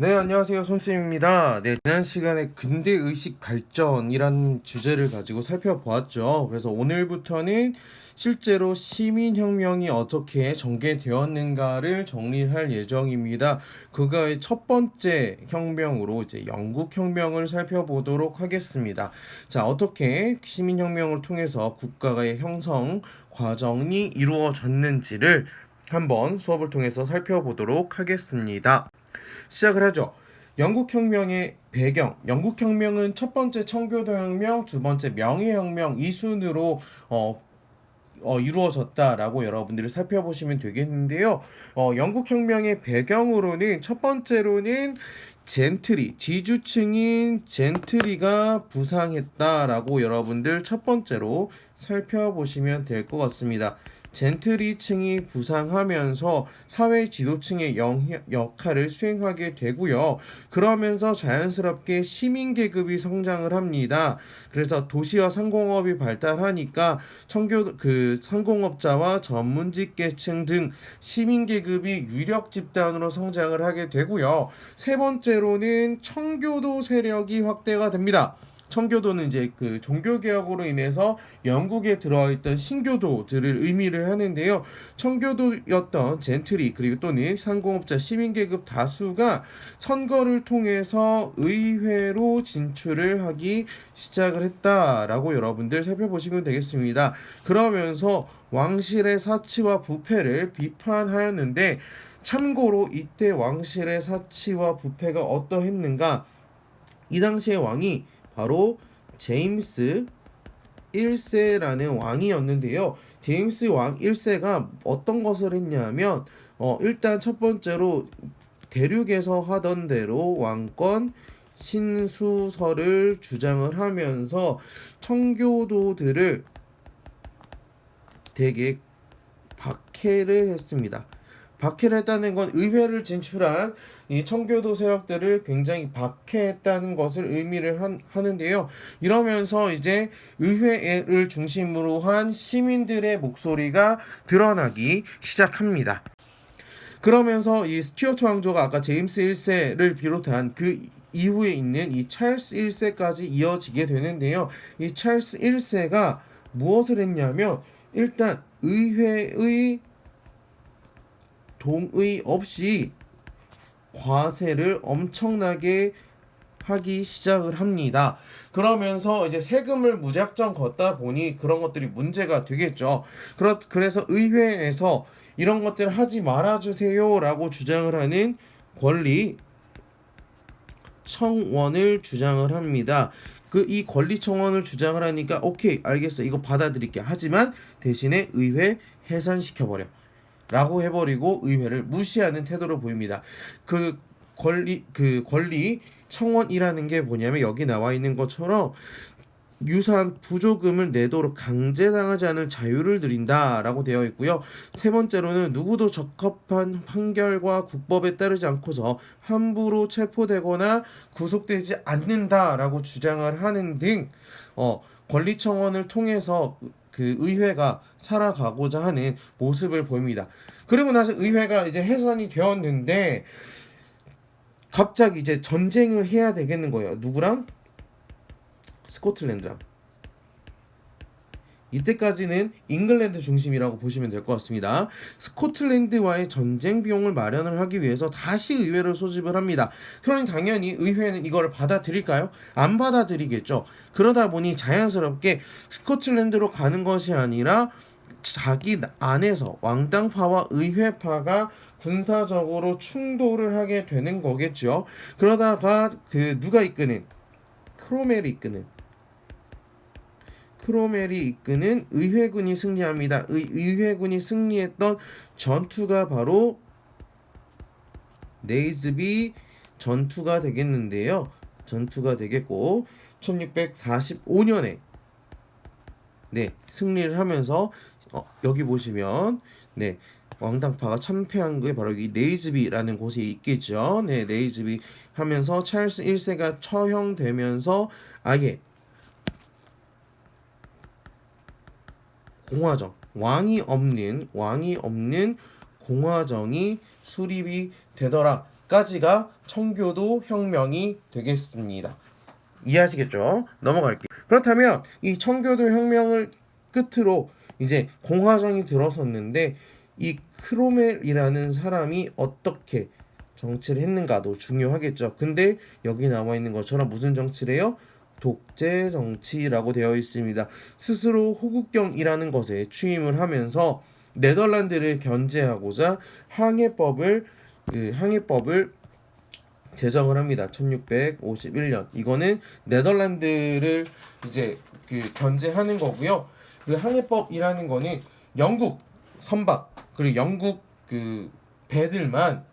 네, 안녕하세요. 손쌤입니다. 네, 지난 시간에 근대 의식 발전이란 주제를 가지고 살펴보았죠. 그래서 오늘부터는 실제로 시민혁명이 어떻게 전개되었는가를 정리할 예정입니다. 그거의 첫 번째 혁명으로 이제 영국혁명을 살펴보도록 하겠습니다. 자, 어떻게 시민혁명을 통해서 국가의 형성 과정이 이루어졌는지를 한번 수업을 통해서 살펴보도록 하겠습니다. 시작을 하죠. 영국혁명의 배경. 영국혁명은 첫 번째 청교도 혁명, 두 번째 명예혁명 이 순으로 어, 어, 이루어졌다라고 여러분들이 살펴보시면 되겠는데요. 어, 영국혁명의 배경으로는 첫 번째로는 젠트리, 지주층인 젠트리가 부상했다라고 여러분들 첫 번째로 살펴보시면 될 것 같습니다. 젠트리층이 부상하면서 사회 지도층의 영, 역할을 수행하게 되고요. 그러면서 자연스럽게 시민 계급이 성장을 합니다. 그래서 도시와 상공업이 발달하니까 청교 그 상공업자와 전문직 계층 등 시민 계급이 유력 집단으로 성장을 하게 되고요. 세 번째로는 청교도 세력이 확대가 됩니다. 청교도는 이제 그 종교 개혁으로 인해서 영국에 들어와 있던 신교도들을 의미를 하는데요. 청교도였던 젠트리 그리고 또는 상공업자 시민 계급 다수가 선거를 통해서 의회로 진출을 하기 시작을 했다라고 여러분들 살펴보시면 되겠습니다. 그러면서 왕실의 사치와 부패를 비판하였는데 참고로 이때 왕실의 사치와 부패가 어떠했는가? 이 당시의 왕이 바로 제임스 1세라는 왕이었는데요. 제임스 왕 1세가 어떤 것을 했냐면 어 일단 첫 번째로 대륙에서 하던 대로 왕권 신수설을 주장을 하면서 청교도들을 되게 박해를 했습니다. 박해를 했다는 건 의회를 진출한 이 청교도 세력들을 굉장히 박해했다는 것을 의미를 한, 하는데요. 이러면서 이제 의회를 중심으로 한 시민들의 목소리가 드러나기 시작합니다. 그러면서 이 스튜어트 왕조가 아까 제임스 1세를 비롯한 그 이후에 있는 이 찰스 1세까지 이어지게 되는데요. 이 찰스 1세가 무엇을 했냐면 일단 의회의 동의 없이 과세를 엄청나게 하기 시작을 합니다. 그러면서 이제 세금을 무작정 걷다 보니 그런 것들이 문제가 되겠죠. 그렇, 그래서 의회에서 이런 것들을 하지 말아주세요 라고 주장을 하는 권리 청원을 주장을 합니다. 그 이 권리 청원을 주장을 하니까 오케이 알겠어 이거 받아들일게 하지만 대신에 의회 해산시켜 버려. 라고 해버리고 의회를 무시하는 태도로 보입니다. 그 권리 그 권리 청원이라는 게 뭐냐면 여기 나와 있는 것처럼 유사한 부조금을 내도록 강제당하지 않을 자유를 드린다라고 되어 있고요. 세 번째로는 누구도 적합한 판결과 국법에 따르지 않고서 함부로 체포되거나 구속되지 않는다라고 주장을 하는 등 어, 권리청원을 통해서 그 의회가 살아가고자 하는 모습을 보입니다. 그리고 나서 의회가 이제 해산이 되었는데 갑자기 이제 전쟁을 해야 되겠는 거예요. 누구랑? 스코틀랜드랑. 이때까지는 잉글랜드 중심이라고 보시면 될 것 같습니다. 스코틀랜드와의 전쟁 비용을 마련을 하기 위해서 다시 의회를 소집을 합니다. 그러니 당연히 의회는 이걸 받아들일까요? 안 받아들이겠죠. 그러다 보니 자연스럽게 스코틀랜드로 가는 것이 아니라 자기 안에서 왕당파와 의회파가 군사적으로 충돌을 하게 되는 거겠죠. 그러다가 그 누가 이끄는 크로멜이 이끄는 크로멜이 이끄는 의회군이 승리합니다. 의, 의회군이 승리했던 전투가 바로 네이즈비 전투가 되겠는데요. 전투가 되겠고 1645년에 네 승리를 하면서 어, 여기 보시면 네 왕당파가 참패한 게 바로 이 네이즈비라는 곳에 있겠죠. 네 네이즈비 하면서 찰스 1세가 처형되면서 아예 공화정 왕이 없는 왕이 없는 공화정이 수립이 되더라. 까지가 청교도 혁명이 되겠습니다. 이해하시겠죠? 넘어갈게요. 그렇다면 이 청교도 혁명을 끝으로 이제 공화정이 들어섰는데 이 크로멜이라는 사람이 어떻게 정치를 했는가도 중요하겠죠. 근데 여기 나와 있는 것처럼 무슨 정치를 해요? 독재 정치라고 되어 있습니다. 스스로 호국경이라는 것에 취임을 하면서 네덜란드를 견제하고자 항해법을 그 항해법을 제정을 합니다. 1651년. 이거는 네덜란드를 이제 그 견제하는 거고요. 그 항해법이라는 거는 영국 선박 그리고 영국 그 배들만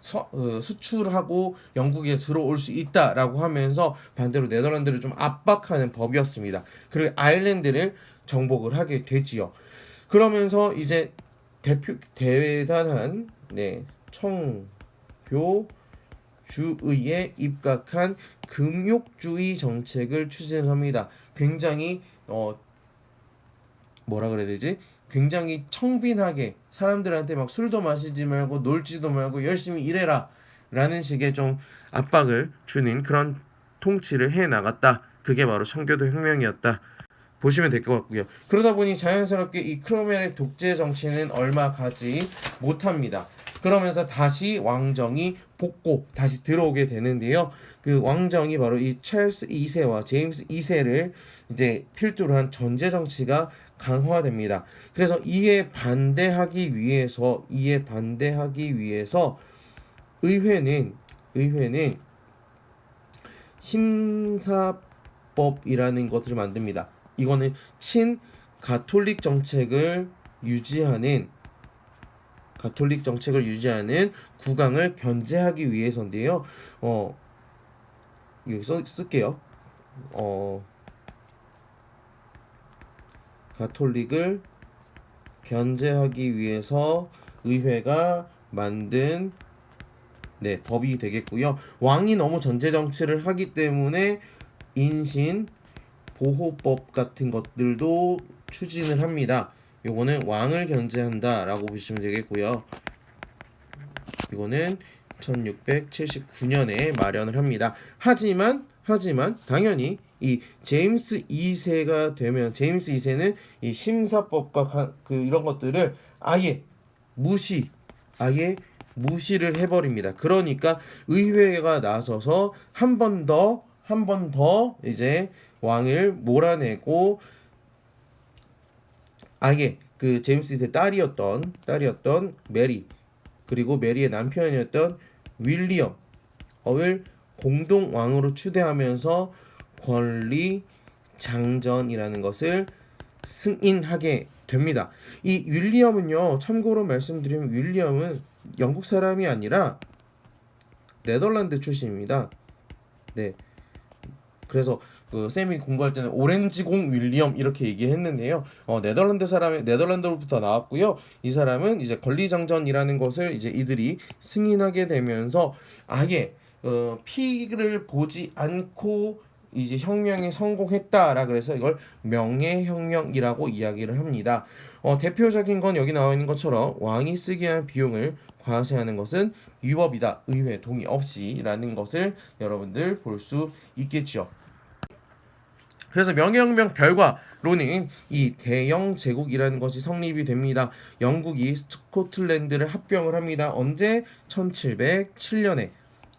서, 어, 수출하고 영국에 들어올 수 있다라고 하면서 반대로 네덜란드를 좀 압박하는 법이었습니다. 그리고 아일랜드를 정복을 하게 되지요. 그러면서 이제 대표 대단한 네 청교 주의에 입각한 금욕주의 정책을 추진합니다. 굉장히 어 뭐라 그래야 되지? 굉장히 청빈하게 사람들한테 막 술도 마시지 말고 놀지도 말고 열심히 일해라 라는 식의 좀 압박을 주는 그런 통치를 해 나갔다. 그게 바로 청교도 혁명이었다. 보시면 될 것 같고요. 그러다 보니 자연스럽게 이 크로멜의 독재 정치는 얼마 가지 못합니다. 그러면서 다시 왕정이 복고 다시 들어오게 되는데요. 그 왕정이 바로 이 찰스 2세와 제임스 2세를 이제 필두로 한 전제 정치가 강화됩니다. 그래서 이에 반대하기 위해서 이에 반대하기 위해서 의회는 의회는 심사법이라는 것을 만듭니다. 이거는 친 가톨릭 정책을 유지하는 가톨릭 정책을 유지하는 국왕을 견제하기 위해서인데요. 어 여기 써 쓸게요. 어 가톨릭을 견제하기 위해서 의회가 만든 네, 법이 되겠고요. 왕이 너무 전제 정치를 하기 때문에 인신 보호법 같은 것들도 추진을 합니다. 요거는 왕을 견제한다라고 보시면 되겠고요. 이거는 1679년에 마련을 합니다. 하지만 하지만 당연히 이 제임스 2세가 되면 제임스 2세는 이 심사법과 가- 그 이런 것들을 아예 무시 아예 무시를 해버립니다. 그러니까 의회가 나서서 한 번 더 한 번 더 이제 왕을 몰아내고 아예 그 제임스 2세 딸이었던 딸이었던 메리 그리고 메리의 남편이었던 윌리엄을 공동 왕으로 추대하면서 권리 장전이라는 것을 승인하게 됩니다. 이 윌리엄은요, 참고로 말씀드리면 윌리엄은 영국 사람이 아니라 네덜란드 출신입니다. 네. 그래서 그 쌤이 공부할 때는 오렌지공 윌리엄 이렇게 얘기를 했는데요. 어, 네덜란드 사람의 네덜란드로부터 나왔고요. 이 사람은 이제 권리장전이라는 것을 이제 이들이 승인하게 되면서 아예 어, 피를 보지 않고 이제 혁명에 성공했다라 그래서 이걸 명예혁명이라고 이야기를 합니다. 어, 대표적인 건 여기 나와 있는 것처럼 왕이 쓰게 한 비용을 과세하는 것은 위법이다. 의회 동의 없이라는 것을 여러분들 볼 수 있겠죠. 그래서 명예혁명 결과로는 이 대영 제국이라는 것이 성립이 됩니다. 영국이 스코틀랜드를 합병을 합니다. 언제? 1707년에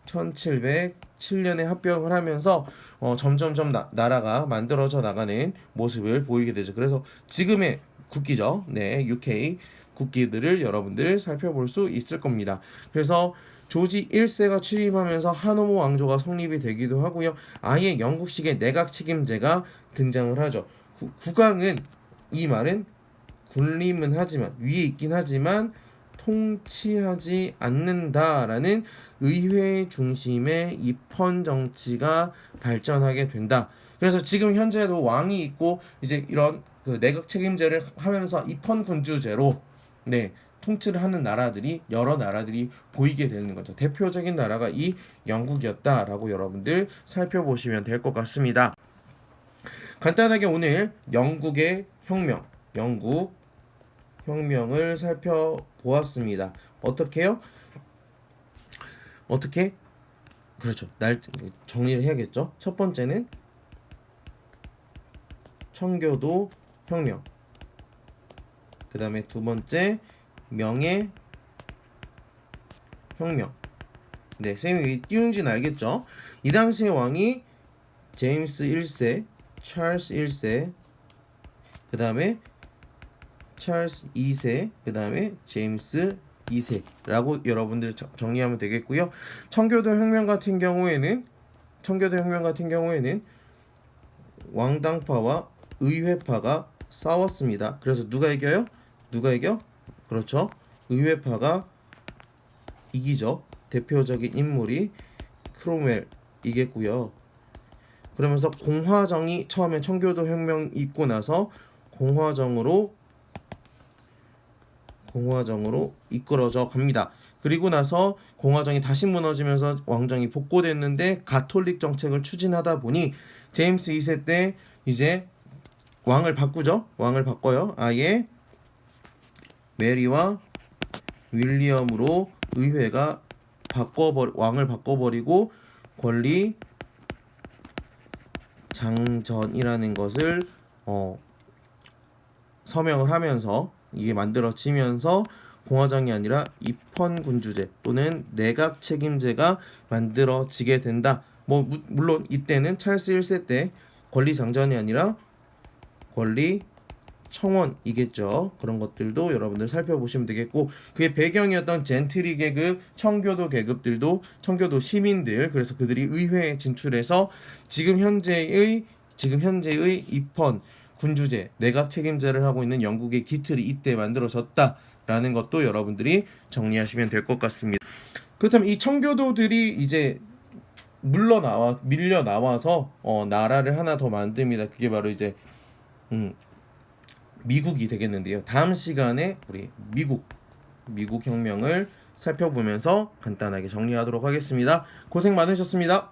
1707 년에 합병을 하면서 어, 점점점 나, 나라가 만들어져 나가는 모습을 보이게 되죠. 그래서 지금의 국기죠. 네, UK 국기들을 여러분들 살펴볼 수 있을 겁니다. 그래서 조지 1세가 취임하면서 하노모 왕조가 성립이 되기도 하고요. 아예 영국식의 내각 책임제가 등장을 하죠. 구, 국왕은 이 말은 군림은 하지만 위에 있긴 하지만 통치하지 않는다라는 의회 중심의 입헌 정치가 발전하게 된다. 그래서 지금 현재도 왕이 있고 이제 이런 그 내각 책임제를 하면서 입헌 군주제로 네 통치를 하는 나라들이 여러 나라들이 보이게 되는 거죠. 대표적인 나라가 이 영국이었다라고 여러분들 살펴보시면 될 것 같습니다. 간단하게 오늘 영국의 혁명, 영국 혁명을 살펴보았습니다. 어떻게요? 어떻게? 그렇죠. 날 정리를 해야겠죠. 첫 번째는 청교도 혁명. 그 다음에 두 번째 명예 혁명. 네, 쌤이 띄운지는 알겠죠? 이 당시의 왕이 제임스 1세, 찰스 1세, 그 다음에 찰스 2세, 그 다음에 제임스 2세라고 여러분들 저- 정리하면 되겠고요. 청교도 혁명 같은 경우에는 청교도 혁명 같은 경우에는 왕당파와 의회파가 싸웠습니다. 그래서 누가 이겨요? 누가 이겨? 그렇죠. 의회파가 이기죠. 대표적인 인물이 크롬웰이겠고요. 그러면서 공화정이 처음에 청교도 혁명 있고 나서 공화정으로 공화정으로 이끌어져 갑니다. 그리고 나서 공화정이 다시 무너지면서 왕정이 복고됐는데 가톨릭 정책을 추진하다 보니 제임스 2세 때 이제 왕을 바꾸죠. 왕을 바꿔요. 아예 메리와 윌리엄으로 의회가 바꿔버 왕을 바꿔버리고 권리 장전이라는 것을 어, 서명을 하면서 이게 만들어지면서 공화정이 아니라 입헌 군주제 또는 내각 책임제가 만들어지게 된다. 뭐 무- 물론 이때는 찰스 1세 때 권리 장전이 아니라 권리 청원이겠죠. 그런 것들도 여러분들 살펴보시면 되겠고 그의 배경이었던 젠트리 계급, 청교도 계급들도 청교도 시민들 그래서 그들이 의회에 진출해서 지금 현재의 지금 현재의 입헌 군주제 내각 책임제를 하고 있는 영국의 기틀이 이때 만들어졌다라는 것도 여러분들이 정리하시면 될 것 같습니다. 그렇다면 이 청교도들이 이제 물러 나와 밀려 나와서 어, 나라를 하나 더 만듭니다. 그게 바로 이제 음, 미국이 되겠는데요. 다음 시간에 우리 미국 미국 혁명을 살펴보면서 간단하게 정리하도록 하겠습니다. 고생 많으셨습니다.